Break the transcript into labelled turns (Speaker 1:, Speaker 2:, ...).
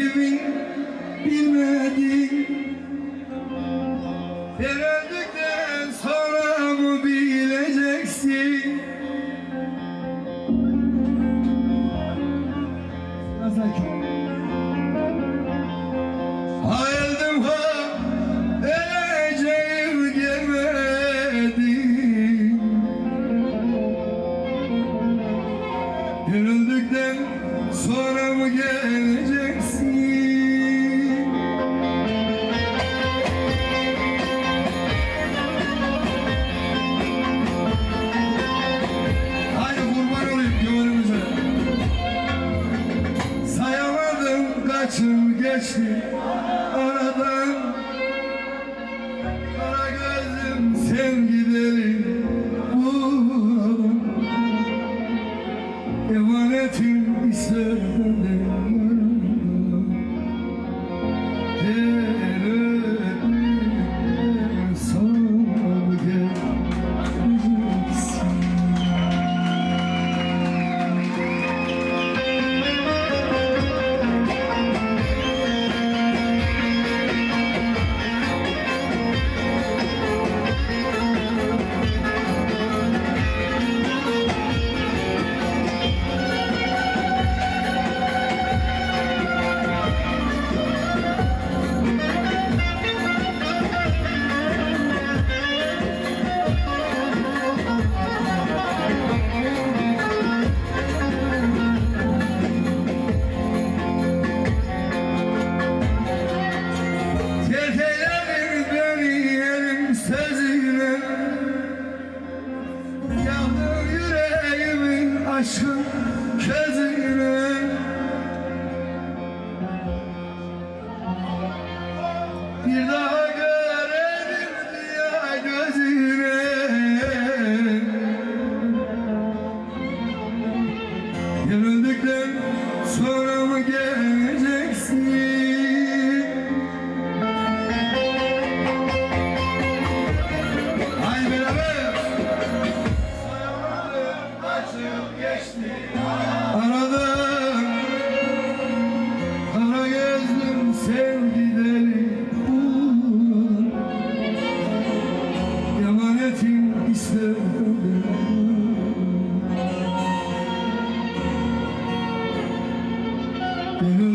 Speaker 1: emanetimi bilmedin. Ben öldükten sonra mı bileceksin? Hayaldim ha Öleceğim gelmedin. Görüldükten sonra mı geleceksin? Haydi kurban olayım gönlümüze. Sayamadım kaç yıl geçti answer. Aşkın közüyle Bir daha görelim diye gözüne. Yanıldıktan sonra mhm